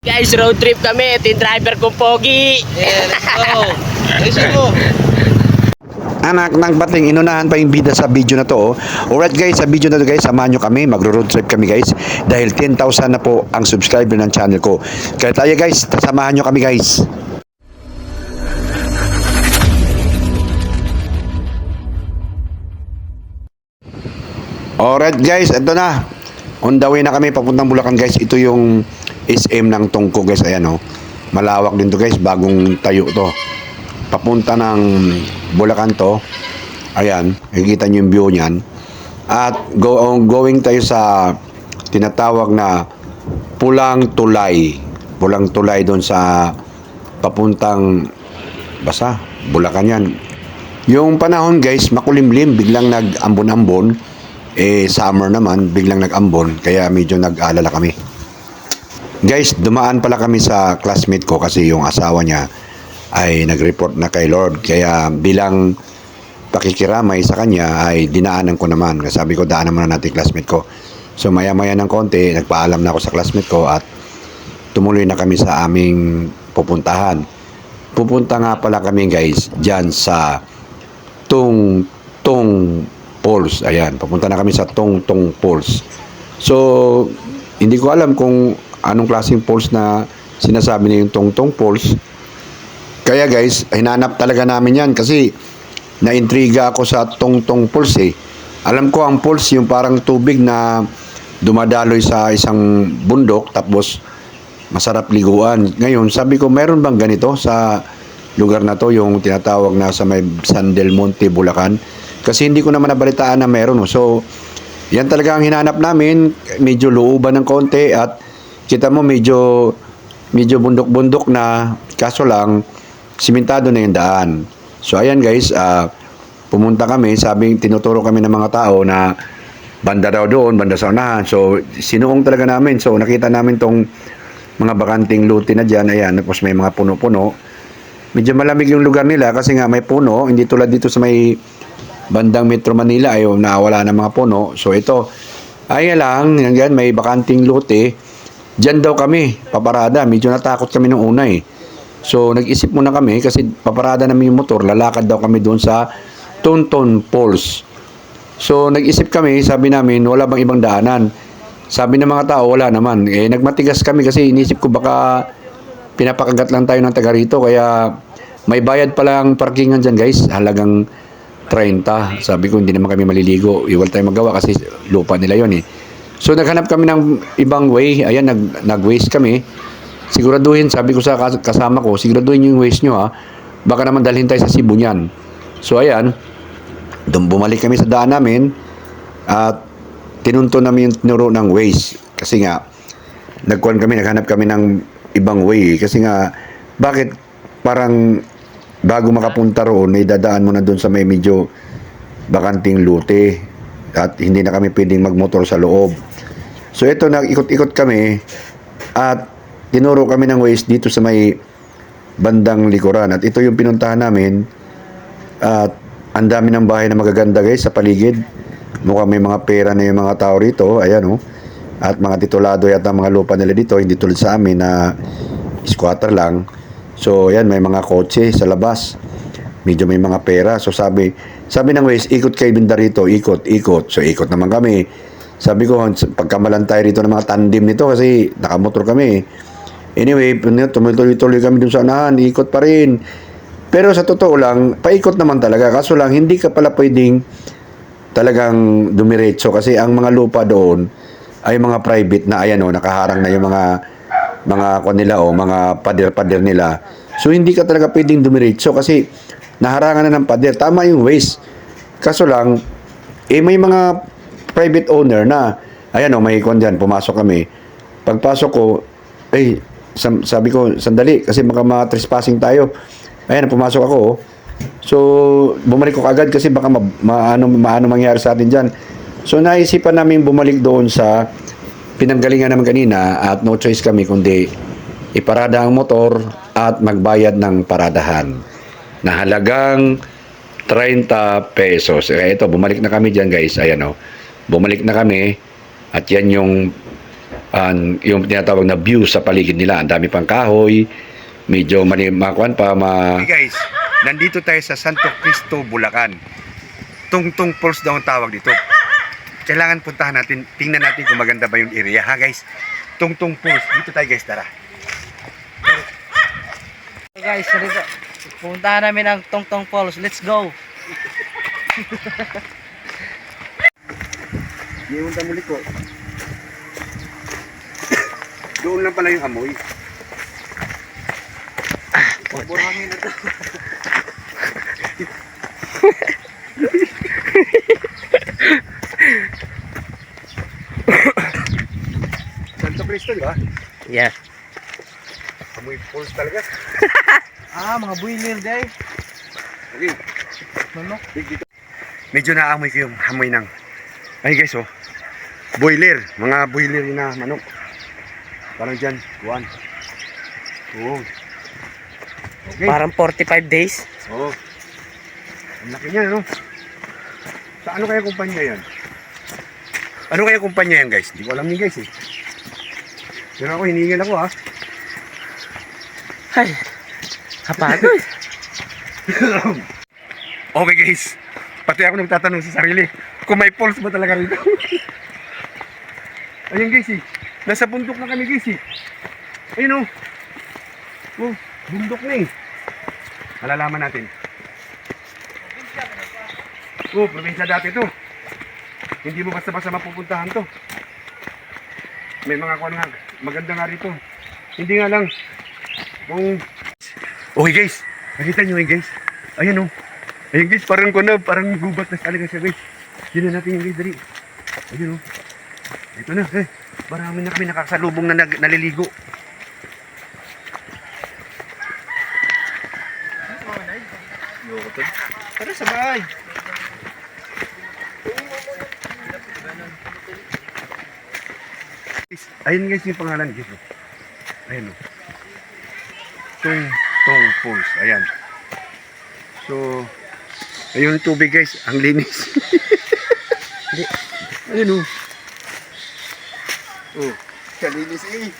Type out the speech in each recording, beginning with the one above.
Guys, road trip kami. Ito yung driver kong Pogi. Yeah, let's go. Anak ng bating, inunahan pa yung bida sa video na to. Oh. Alright guys, sa video na to guys, samahan nyo kami, magro-road trip kami guys. Dahil 10,000 na po ang subscriber ng channel ko. Kaya tayo guys, samahan nyo kami guys. Alright guys, ito na. On the way na kami papuntang Bulacan guys. Ito yung SM ng Tungko guys. Ayan oh. Malawak din to guys. Bagong tayo to. Papunta ng Bulacan to. Ayan. Nakikita nyo yung view niyan. At go, oh, going tayo sa tinatawag na Pulang Tulay. Pulang Tulay doon sa papuntang basta Bulacan yan. Yung panahon guys, makulimlim, biglang nag-ambon-ambon. Eh, summer naman, biglang nag-ambon, kaya medyo nag-alala kami. Guys, dumaan pala kami sa classmate ko kasi yung asawa niya ay nag-report na kay Lord. Kaya bilang pakikiramay sa kanya ay dinaanan ko naman. Sabi ko, daanan muna natin classmate ko. So maya-maya ng konti, nagpaalam na ako sa classmate ko at tumuloy na kami sa aming pupuntahan. Pupunta nga pala kami guys, dyan sa Tung Tung Falls. Ayan, papunta na kami sa Tung Tung Falls. So, hindi ko alam kung anong klaseng falls na sinasabi niya yung Tung Falls. Kaya guys, hinanap talaga namin yan kasi naintriga ako sa Tung Falls eh. Alam ko ang falls yung parang tubig na dumadaloy sa isang bundok tapos masarap liguan. Ngayon, sabi ko, meron bang ganito sa lugar na to, yung tinatawag na sa may San Del Monte, Bulacan? Kasi hindi ko naman nabalitaan na meron. no. So, yan talaga ang hinanap namin. Medyo looban ng konti at kita mo medyo medyo bundok-bundok na kaso lang simentado na yung daan. So ayan guys, ah, pumunta kami, sabi tinuturo kami ng mga tao na banda daw doon, banda sa unahan. So sinuong talaga namin. So nakita namin tong mga bakanting luti na dyan, ayan, tapos may mga puno-puno. Medyo malamig yung lugar nila kasi nga may puno, hindi tulad dito sa may bandang Metro Manila ay nawala ng mga puno. So ito, ay lang, yan, may bakanting lote. Diyan daw kami, paparada. Medyo natakot kami nung una eh. So nag-isip muna kami kasi paparada namin yung motor, lalakad daw kami doon sa Tonton Falls. So nag-isip kami, sabi namin, wala bang ibang daanan? Sabi ng mga tao, wala naman. Eh nagmatigas kami kasi inisip ko baka pinapakagat lang tayo ng taga rito kaya may bayad pala ang parkingan dyan guys halagang 30 sabi ko hindi naman kami maliligo iwal tayo magawa kasi lupa nila yon eh so naghanap kami ng ibang way. Ayan nag, nag-waste kami. Siguraduhin sabi ko sa kas- kasama ko siguraduhin yung waste nyo ha? Baka naman dalhin tayo sa Cebu niyan. So ayan. Doon bumalik kami sa daan namin at tinunto namin yung tinuro ng waste. Kasi nga nagkuhan kami, naghanap kami ng ibang way. Kasi nga, bakit parang bago makapunta roon, ay dadaan mo na doon sa may medyo bakanting lute at hindi na kami pwedeng magmotor sa loob. So ito, nag-ikot-ikot kami at tinuro kami ng ways dito sa may bandang likuran. At ito yung pinuntahan namin at ang dami ng bahay na magaganda guys sa paligid. Mukhang may mga pera na yung mga tao rito. Ayan oh. At mga titulado yata mga lupa nila dito. Hindi tulad sa amin na squatter lang. So ayan may mga kotse sa labas. Medyo may mga pera. So sabi, sabi ng Waze, ikot kayo binda rito. Ikot, ikot. So ikot naman kami. Sabi ko, pagkamalan tayo rito ng mga tandem nito kasi nakamotor kami. Anyway, tumuloy-tuloy kami dun sa unahan. Ikot pa rin. Pero sa totoo lang, paikot naman talaga. Kaso lang, hindi ka pala pwedeng talagang dumiretso kasi ang mga lupa doon ay mga private na ayan o, nakaharang na yung mga mga kon nila o, mga pader-pader nila. So hindi ka talaga pwedeng dumiretso kasi naharangan na ng pader. Tama yung waste. Kaso lang, eh may mga private owner na, ayan o, may kon dyan, pumasok kami. Pagpasok ko, eh, sabi ko, sandali, kasi baka ma-trespassing tayo. Ayan, pumasok ako. oh. So, bumalik ko agad kasi baka ma- maano, maano mangyari sa atin dyan. So, naisipan namin bumalik doon sa pinanggalingan naman kanina at no choice kami kundi iparada ang motor at magbayad ng paradahan na halagang 30 pesos. Eh, ito, bumalik na kami dyan guys. Ayan o. Bumalik na kami at yan yung ang yung tinatawag na view sa paligid nila. Ang dami pang kahoy, medyo mani makuan pa ma Hey guys, nandito tayo sa Santo Cristo, Bulacan. Tungtong Falls daw ang tawag dito. Kailangan puntahan natin, tingnan natin kung maganda ba yung area ha guys. Tungtong Falls, dito tayo guys, tara. Hey guys, dito. Puntahan namin ang Tongtong Falls. Let's go. Iyon ka muli ko. Doon lang pala yung amoy. Burhangin na to. Santo Cristo, di ba? Yeah. Amoy falls talaga. Ah, mga boiler day. Okay. Manok. Dito. Medyo naamoy ko yung amoy ng ay guys oh. Boiler. Mga boiler na manok. Parang dyan one oo okay. Parang 45 days. oo. Ang laki niya no? Sa ano kaya kumpanya yan? Ano kaya kumpanya yan guys? Hindi ko alam yun guys eh. Pero ako hiningal ako ha? Ay, kapagod. Okay guys, pati ako nagtatanong sa sarili, kung may pulse ba talaga rito? Ayun guys eh, nasa bundok na kami guys eh. Ayun oh. Oh, bundok na eh. Malalaman natin. Oh, probinsya dati to. Hindi mo basta-basta mapupuntahan to. May mga kuwan nga, maganda nga rito. Hindi nga lang, kung... Okay guys, nakita nyo yun guys. Ayun oh. Ayun guys, parang ko na, parang gubat na talaga siya guys. Yun na natin yung dali. Ayun oh. Ito na, eh. Marami na kami nakasalubong na nag, naliligo. Tara sa bahay. Ayun guys yung pangalan guys. oh. Ayun oh. Tung Tung Falls. Ayan. So, ayun yung tubig guys. Ang linis. Ayun oh. Oh, kalinis eh.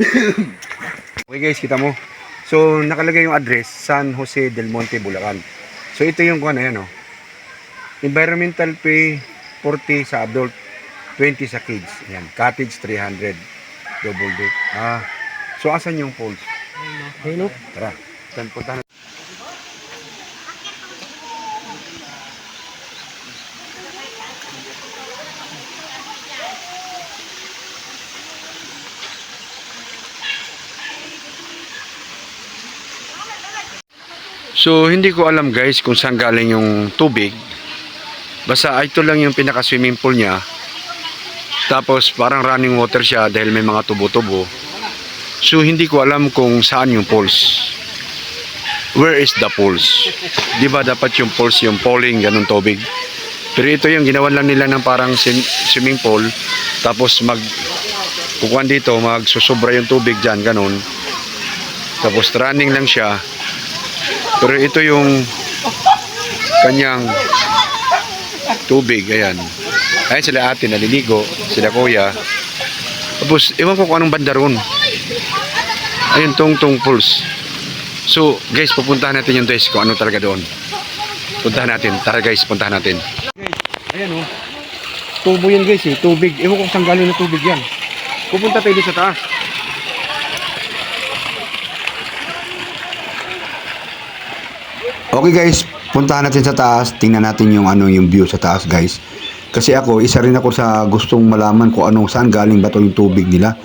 okay guys, kita mo. So, nakalagay yung address, San Jose del Monte, Bulacan. So, ito yung kung ano yan, oh. Environmental pay 40 sa adult, 20 sa kids. Ayan, cottage 300, double deck. Ah, so asan yung falls? Ayun oh. Tara, saan punta na? So, hindi ko alam guys kung saan galing yung tubig. Basta ito lang yung pinaka swimming pool niya. Tapos parang running water siya dahil may mga tubo-tubo. So hindi ko alam kung saan yung pools. Where is the pools? Di ba dapat yung pools yung polling ganun tubig? Pero ito yung ginawan lang nila ng parang swimming pool. Tapos mag kukuhan dito, magsusubra yung tubig dyan, ganun. Tapos running lang siya. Pero ito yung kanyang tubig, ayan. Ayan sila ate naliligo, sila kuya. Tapos, ewan ko kung anong banda ron. Ayun, tong tong pulse. So, guys, pupuntahan natin yung guys kung ano talaga doon. Puntahan natin. Tara guys, puntahan natin. Guys, ayan oh. Tubo yan guys eh, tubig. Ewan ko saan galing na tubig yan. Pupunta tayo sa taas. Okay guys, puntahan natin sa taas. Tingnan natin yung ano yung view sa taas guys. Kasi ako, isa rin ako sa gustong malaman kung anong saan galing ba to yung tubig nila.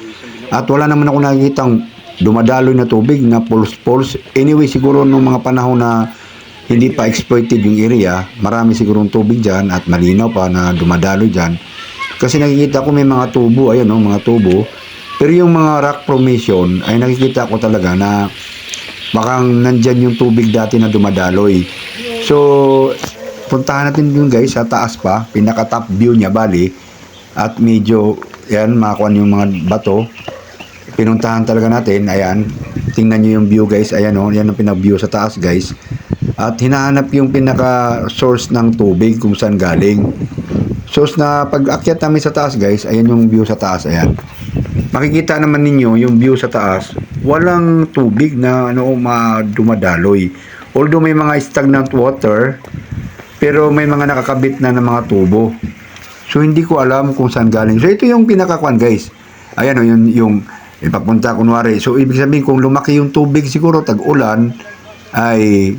At wala naman ako nakikitang dumadaloy na tubig na pulse-pulse. Anyway, siguro nung mga panahon na hindi pa exploited yung area, marami sigurong tubig dyan at malinaw pa na dumadaloy dyan. Kasi nakikita ko may mga tubo, ayan o, mga tubo. Pero yung mga rock formation ay nakikita ko talaga na bakang nandyan yung tubig dati na dumadaloy. So, puntahan natin yun guys sa taas pa, pinaka top view niya bali. At medyo, yan, makakuan yung mga bato. Pinuntahan talaga natin, ayan. Tingnan nyo yung view guys, ayan o, yan ang pinaka-view sa taas guys. At hinahanap yung pinaka source ng tubig kung saan galing. So na pag akyat namin sa taas guys, ayan yung view sa taas, ayan. Makikita naman ninyo yung view sa taas, walang tubig na ano ma dumadaloy. Although may mga stagnant water, pero may mga nakakabit na ng mga tubo. So hindi ko alam kung saan galing. So ito yung pinakakwan guys. Ayan o, yun yung ipapunta kunwari. So ibig sabihin kung lumaki yung tubig siguro tag-ulan ay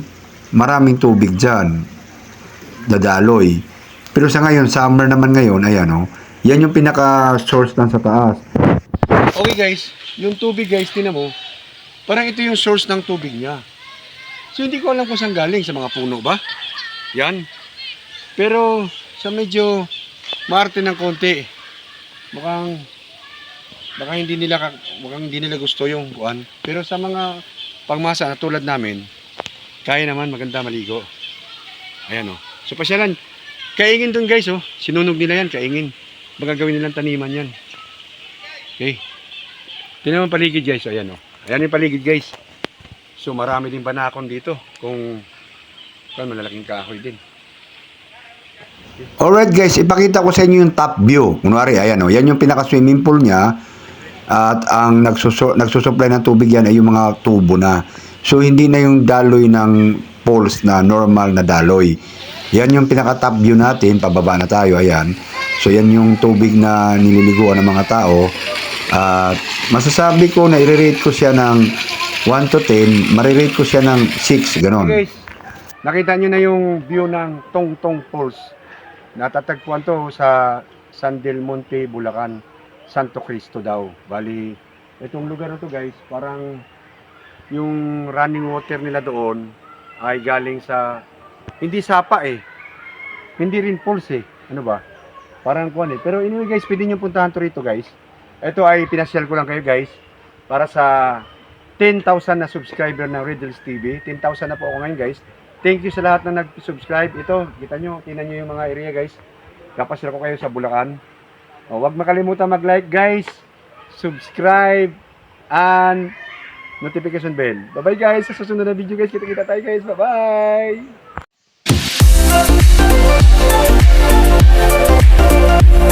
maraming tubig dyan. Dadaloy. Pero sa ngayon, summer naman ngayon, ayan o. Yan yung pinaka-source lang sa taas. Okay guys, yung tubig guys, tinan mo, parang ito yung source ng tubig niya. So hindi ko alam kung saan galing, sa mga puno ba? Yan. Pero sa medyo maarte ng konti, mukhang baka hindi nila mukhang hindi nila gusto yung kuan. Pero sa mga pangmasa na tulad namin, kaya naman maganda maligo. Ayan oh. So pasyalan, kaingin dun guys oh. Sinunog nila yan, kaingin. Magagawin nilang taniman yan. Okay. Tingnan mo paligid guys. Ayan o. Ayan yung paligid guys. So marami din banakon dito. Kung kung malalaking kahoy din. Alright guys, ipakita ko sa inyo yung top view. Kunwari, ayan o, yan yung pinaka-swimming pool niya. At ang nagsusu nagsusupply ng tubig yan ay yung mga tubo na. So hindi na yung daloy ng poles na normal na daloy. Yan yung pinaka-top view natin, pababa na tayo, ayan. So yan yung tubig na nililiguan ng mga tao. At masasabi ko na i-rate ko siya ng 1 to 10, marirate ko siya ng 6, ganon. Okay guys, nakita nyo na yung view ng Tong Tong Falls. Natatagpuan to sa San Del Monte, Bulacan. Santo Cristo daw. Bali, itong lugar na to guys, parang yung running water nila doon ay galing sa hindi sapa eh. Hindi rin falls eh. Ano ba? Parang kuan eh. Pero anyway guys, pwede nyo puntahan to rito guys. Ito ay pinasyal ko lang kayo guys para sa 10,000 na subscriber ng Riddles TV. 10,000 na po ako ngayon guys. Thank you sa lahat na nag-subscribe. Ito, kita nyo, tingnan nyo yung mga area guys. Kapasyal ko kayo sa Bulacan. O, wag makalimutan mag-like guys, subscribe, and notification bell. Bye-bye guys. Sa susunod na video guys, kita-kita tayo guys. Bye-bye! We'll